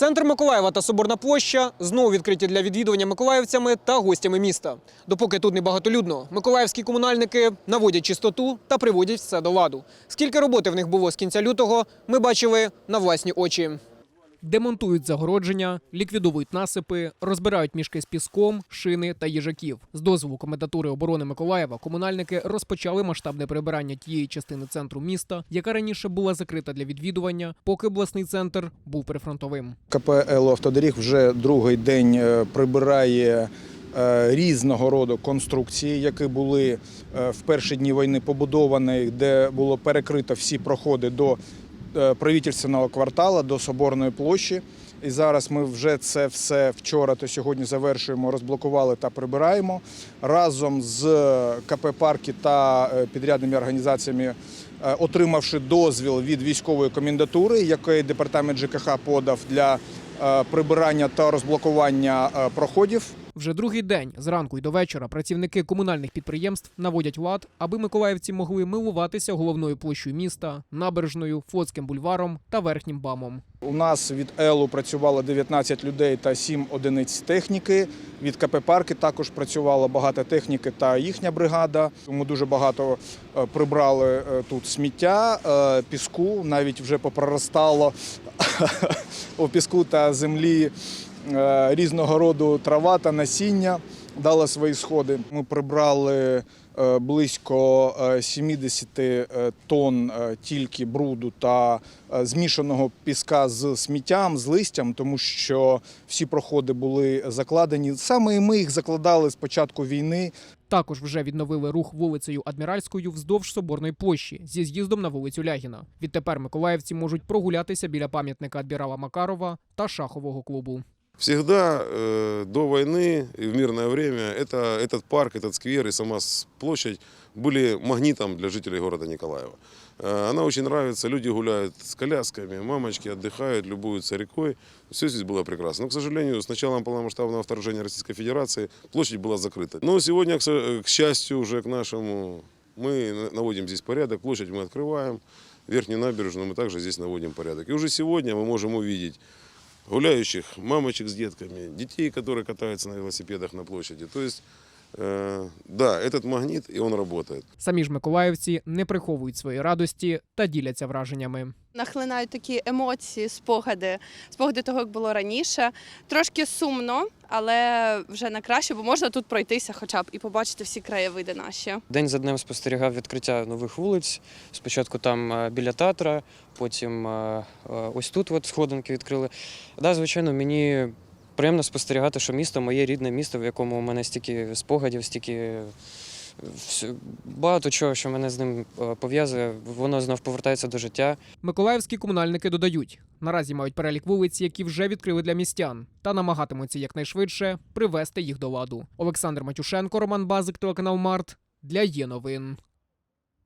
Центр Миколаєва та Соборна площа знову відкриті для відвідування миколаївцями та гостями міста. Допоки тут не багатолюдно, миколаївські комунальники наводять чистоту та приводять все до ладу. Скільки роботи в них було з кінця лютого, ми бачили на власні очі. Демонтують загородження, ліквідовують насипи, розбирають мішки з піском, шини та їжаків. З дозволу комендатури оборони Миколаєва комунальники розпочали масштабне прибирання тієї частини центру міста, яка раніше була закрита для відвідування, поки обласний центр був прифронтовим. КП «Ело-Автодоріг» вже другий день е, прибирає е, різного роду конструкції, які були е, в перші дні війни побудовані, де було перекрито всі проходи до правительственного кварталу, до Соборної площі. І зараз ми вже це все вчора та сьогодні завершуємо, розблокували та прибираємо разом з КП «Парки» та е, підрядними організаціями е, отримавши дозвіл від військової комендатури, який департамент ЖКХ подав для е, прибирання та розблокування е, проходів. Вже другий день зранку й до вечора працівники комунальних підприємств наводять лад, аби миколаївці могли милуватися головною площею міста, набережною, Флотським бульваром та верхнім бамом. У нас від ЕЛУ працювало 19 людей та 7 одиниць техніки. Від КП «Парки» також працювало багато техніки та їхня бригада. Тому дуже багато е, прибрали е, тут сміття, е, піску, навіть вже попроростало у піску та землі різного роду трава та насіння дало свої сходи. Ми прибрали е, близько е, 70 е, тонн е, тільки бруду та е, змішаного піска з сміттям, з листям, тому що всі проходи були закладені. Саме ми їх закладали з початку війни. Також вже відновили рух вулицею Адміральською вздовж Соборної площі зі з'їздом на вулицю Лягіна. Відтепер миколаївці можуть прогулятися біля пам'ятника адмірала Макарова та шахового клубу. Всегда э, до войны и в мирное время это, этот парк, этот сквер и сама площадь были магнитом для жителей города Николаева. Э, она очень нравится, люди гуляют с колясками, мамочки отдыхают, любуются рекой. Все здесь было прекрасно. Но, к сожалению, с началом полномасштабного вторжения Российской Федерации площадь была закрыта. Но сегодня, к, со- к счастью, уже к нашему, мы на- наводим здесь порядок, площадь мы открываем, верхнюю набережную мы также здесь наводим порядок. И уже сегодня мы можем увидеть гуляющих мамочек с детками, детей, которые катаются на велосипедах на площади. То есть, да, этот магнит, и он работает. Самі ж миколаївці не приховують свої радості та діляться враженнями. Нахлинають такі емоції, спогади, спогади того, як було раніше. Трошки сумно, але вже на краще, бо можна тут пройтися, хоча б і побачити всі краєвиди наші. День за днем спостерігав відкриття нових вулиць. Спочатку там е, біля театра, потім е, е, ось тут от сходинки відкрили. Да, звичайно, мені приємно спостерігати, що місто моє рідне місто, в якому у мене стільки спогадів, стільки е, багато чого, що мене з ним е, пов'язує, воно знов повертається до життя. Миколаївські комунальники додають, наразі мають перелік вулиць, які вже відкрили для містян, та намагатимуться якнайшвидше привести їх до ладу. Олександр Матюшенко, Роман Базик, телеканал Март для є новин.